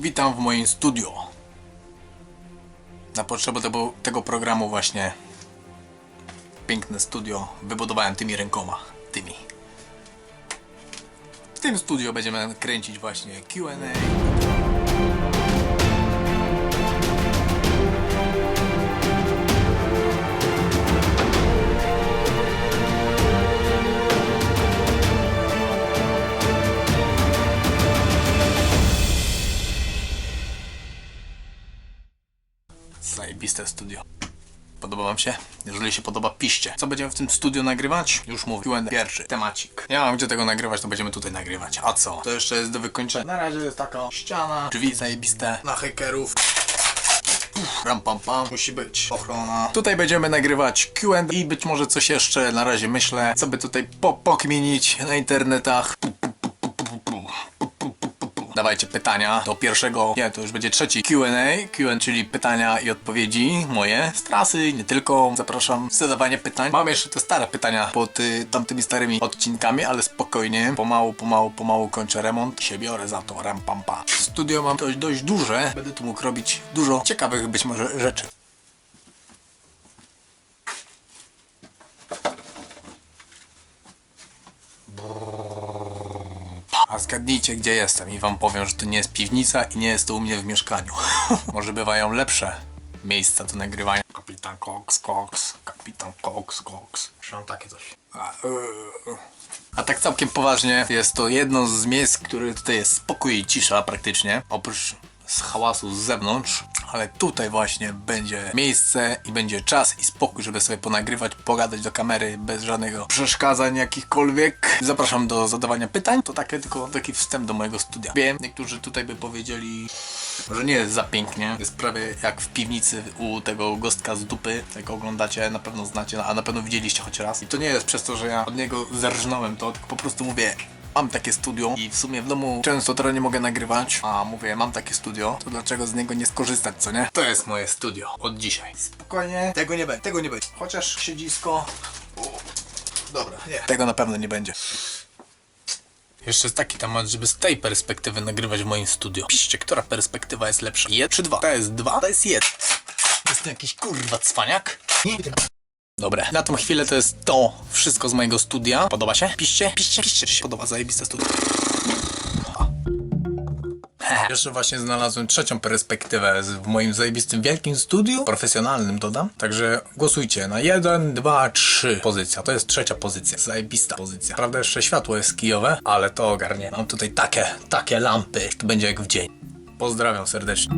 Witam w moim studio. Na potrzeby tego, tego programu właśnie piękne studio wybudowałem tymi rękoma. Tymi. W tym studio będziemy kręcić właśnie Q&A. Zajebiste studio. Podoba wam się? Jeżeli się podoba, piszcie. Co będziemy w tym studio nagrywać? Już mówię. Q&A. Pierwszy temacik. Nie mam gdzie tego nagrywać, to będziemy tutaj nagrywać. A co? To jeszcze jest do wykończenia. Na razie jest taka ściana, drzwi zajebiste dla hakerów. Uff, Ram pam pam, musi być ochrona. Tutaj będziemy nagrywać Q&A i być może coś jeszcze na razie myślę, co by tutaj po pokminić na internetach. Dawajcie pytania do pierwszego, nie, to już będzie trzeci Q&A, Q&A, czyli pytania i odpowiedzi moje z trasy, nie tylko. Zapraszam zadawanie pytań. Mam jeszcze te stare pytania pod y, tamtymi starymi odcinkami, ale spokojnie, pomału, pomału, pomału kończę remont się biorę za to, ram pam pam. Studio mam dość, dość duże, będę tu mógł robić dużo ciekawych być może rzeczy. A zgadnijcie, gdzie jestem i wam powiem, że to nie jest piwnica i nie jest to u mnie w mieszkaniu. Może bywają lepsze miejsca do nagrywania. Kapitan Cox, Cox, kapitan Cox, Cox. Mam takie coś. A, yy. A tak całkiem poważnie, jest to jedno z miejsc, które tutaj jest spokój i cisza praktycznie. Oprócz z hałasu z zewnątrz, ale tutaj właśnie będzie miejsce i będzie czas i spokój, żeby sobie ponagrywać, pogadać do kamery bez żadnego przeszkadzań jakichkolwiek. Zapraszam do zadawania pytań. To takie tylko taki wstęp do mojego studia. Wiem, niektórzy tutaj by powiedzieli, że nie jest za pięknie. Jest prawie jak w piwnicy u tego gostka z dupy. Jak oglądacie, na pewno znacie, a na pewno widzieliście choć raz. I to nie jest przez to, że ja od niego zerżnąłem to, tylko po prostu mówię, Mam takie studio i w sumie w domu często teraz nie mogę nagrywać, a mówię, mam takie studio, to dlaczego z niego nie skorzystać, co nie? To jest moje studio od dzisiaj. Spokojnie, tego nie będzie, tego nie będzie. Chociaż siedzisko... O, dobra, nie. Tego na pewno nie będzie. Jeszcze jest taki temat, żeby z tej perspektywy nagrywać w moim studio. Piszcie, która perspektywa jest lepsza. Jed czy dwa? To jest dwa, to jest jeden. Jest to jakiś kurwa cwaniak? Nie Dobra, na tą chwilę to jest to wszystko z mojego studia. Podoba się? Piszcie, piszcie, piszcie, czy się podoba zajebiste studio. Hehe. Jeszcze właśnie znalazłem trzecią perspektywę w moim zajebistym wielkim studiu, profesjonalnym dodam. Także głosujcie na 1, 2, 3 pozycja. To jest trzecia pozycja, zajebista pozycja. Prawda jeszcze światło jest kijowe, ale to ogarnie. Mam tutaj takie, takie lampy, to będzie jak w dzień. Pozdrawiam serdecznie.